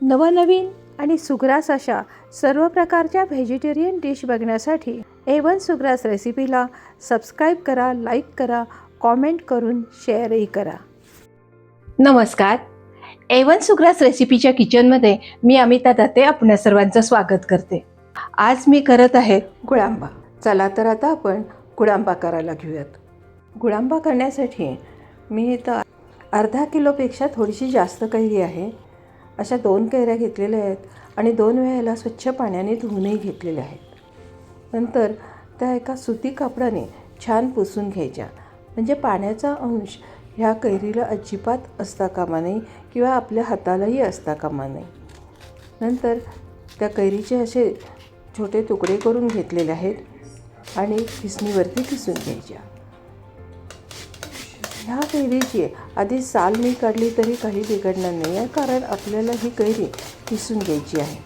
नवनवीन आणि सुग्रास अशा सर्व प्रकारच्या व्हेजिटेरियन डिश बघण्यासाठी ए वन सुग्रास रेसिपीला सबस्क्राईब करा लाईक करा कॉमेंट करून शेअरही करा. नमस्कार. ए वन सुग्रास रेसिपीच्या किचनमध्ये मी अमिता दत्ते आपल्या सर्वांचं स्वागत करते. आज मी करत आहे गुळांबा. चला तर आता आपण गुळांबा करायला घेऊयात. गुळांबा करण्यासाठी मी इथं अर्धा किलोपेक्षा थोडीशी जास्त कैरी आहे. अशा दोन कैऱ्या घेतलेल्या आहेत आणि दोन वेळेला स्वच्छ पाण्याने धुवूनही घेतलेल्या आहेत. नंतर त्या एका सुती कापडाने छान पुसून घ्यायच्या. म्हणजे पाण्याचा अंश ह्या कैरीला अजिबात असता कामा नये किंवा आपल्या हातालाही असता कामा नये. नंतर त्या कैरीचे असे छोटे तुकडे करून घेतलेले आहेत आणि किसणीवरती किसून घ्यायच्या. ह्या कैरीची आधी साल मी काढली तरी काही बिघडणार नाही. आहे कारण आपल्याला ही कैरी किसून घ्यायची आहे.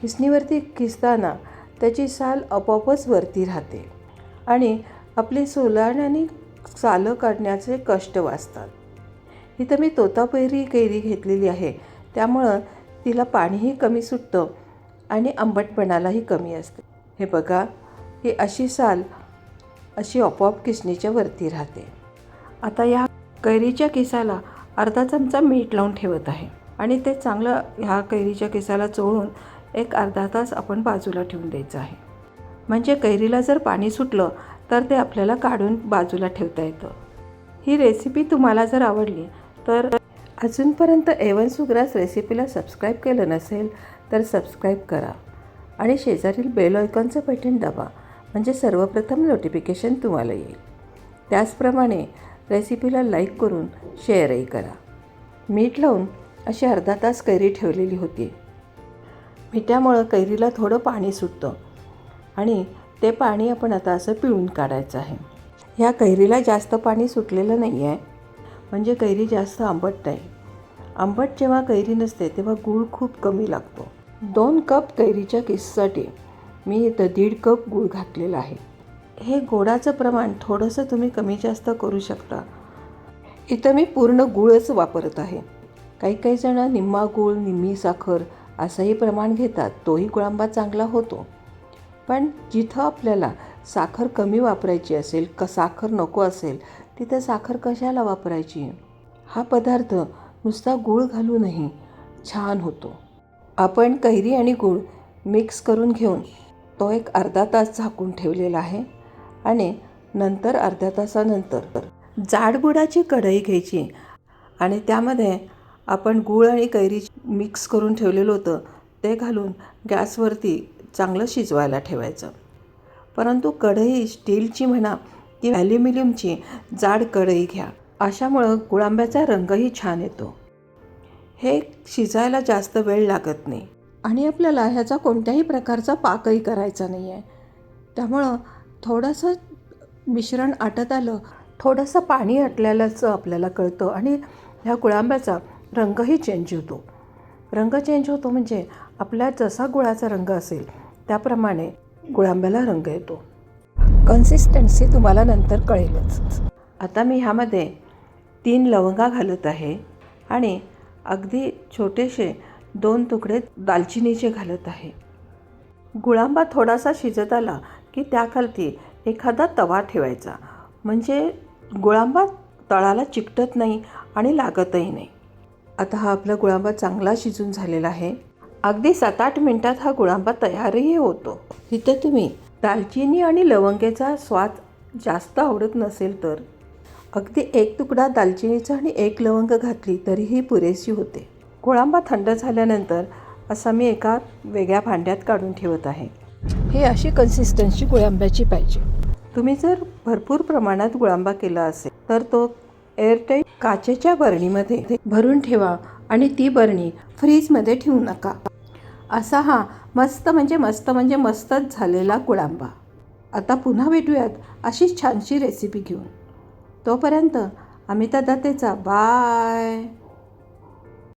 किसणीवरती किसताना त्याची साल आपोआपच वरती राहते आणि आपली सोलाण्याने सालं काढण्याचे कष्ट वाचतात. इथं मी तोतापैरी कैरी घेतलेली आहे. त्यामुळं तिला पाणीही कमी सुटतं आणि आंबटपणालाही कमी असते. हे बघा ही अशी साल अशी आपोआप किसणीच्या वरती राहते. आता या कैरीच्या केसाला अर्धा चमचा मीठ लावून ठेवत आहे. आणि ते चांगलं ह्या कैरीच्या केसाला चोळून एक अर्धा तास आपण बाजूला ठेवून द्यायचं आहे. म्हणजे कैरीला जर पाणी सुटलं तर ते आपल्याला काढून बाजूला ठेवता येतं. ही रेसिपी तुम्हाला जर आवडली तर अजूनपर्यंत एवन सुग्रास रेसिपीला सबस्क्राईब केलं नसेल तर सबस्क्राईब करा. आणि शेजारील बेल ऑयकॉनचं बटन दाबा म्हणजे सर्वप्रथम नोटिफिकेशन तुम्हाला येईल. त्याचप्रमाणे रेसिपीला लाईक करून शेअरही करा. मीठ लावून अशी अर्धा तास कैरी ठेवलेली होती. मिठामुळं कैरीला थोडं पाणी सुटतं आणि ते पाणी आपण आता असं पिळून काढायचं आहे. ह्या कैरीला जास्त पाणी सुटलेलं नाही आहे म्हणजे कैरी जास्त आंबट नाही. आंबट जेव्हा कैरी नसते तेव्हा गूळ खूप कमी लागतो. दोन कप कैरीच्या किससाठी मी इथं दीड कप गूळ घातलेला आहे. हे गोडाचं प्रमाण थोडंसं तुम्ही कमी जास्त करू शकता. इथं मी पूर्ण गूळच वापरत आहे. काही काही जणं निम्मा गूळ निम्मी साखर असंही प्रमाण घेतात तोही गुळांबा चांगला होतो. पण जिथं आपल्याला साखर कमी वापरायची असेल क साखर नको असेल तिथं साखर कशाला वापरायची? हा पदार्थ नुसता गूळ घालूनही छान होतो. आपण कैरी आणि गूळ मिक्स करून घेऊन तो एक अर्धा तास झाकून ठेवलेला आहे. आणि नंतर अर्ध्या तासानंतर. जाडबुडाची कढई घ्यायची आणि त्यामध्ये आपण गूळ आणि कैरी मिक्स करून ठेवलेलं होतं ते घालून गॅसवरती चांगलं शिजवायला ठेवायचं. परंतु कढई स्टीलची म्हणा की ॲल्युमिनियमची जाड कढई घ्या. अशामुळं गुळांब्याचा रंगही छान येतो. हे शिजायला जास्त वेळ लागत नाही. आणि आपल्याला ह्याचा कोणत्याही प्रकारचा पाकही करायचा नाही आहे त्यामुळं थोडंसं मिश्रण आटत आलं थोडंसं पाणी आटल्यालाच आपल्याला कळतं आणि ह्या गुळांब्याचा रंगही चेंज होतो. रंग चेंज होतो म्हणजे आपल्या जसा गुळाचा रंग असेल त्याप्रमाणे गुळांब्याला रंग येतो. कन्सिस्टन्सी तुम्हाला नंतर कळेलच. आता मी ह्यामध्ये तीन लवंगा घालत आहे आणि अगदी छोटेसे दोन तुकडे दालचिनीचे घालत आहे. गुळांबा थोडासा शिजत आला की त्याखालती एखादा तवा ठेवायचा. म्हणजे गुळांबा तळाला चिकटत नाही आणि लागतही नाही. आता हा आपला गुळांबा चांगला शिजून झालेला आहे. अगदी सात आठ मिनटात हा गुळांबा तयारही होतो. इथं तुम्ही दालचिनी आणि लवंगेचा स्वाद जास्त आवडत नसेल तर. अगदी एक तुकडा दालचिनीचा आणि एक लवंग घातली तरीही पुरेशी होते. गुळांबा थंड झाल्यानंतर असा मी एका वेगळ्या भांड्यात काढून ठेवत आहे. हे अशी कन्सिस्टन्सी गुळांब्याची पाहिजे. तुम्ही जर भरपूर प्रमाणात गुळांबा केला असेल तर तो एअरटाईट काचेच्या बरणीमध्ये भरून ठेवा आणि ती बरणी फ्रीजमध्ये ठेवू नका. असा हा मस्त म्हणजे मस्त म्हणजे मस्तच झालेला गुळांबा. आता पुन्हा भेटूयात अशीच छानशी रेसिपी घेऊन. तोपर्यंत अमिता दत्तेचा बाय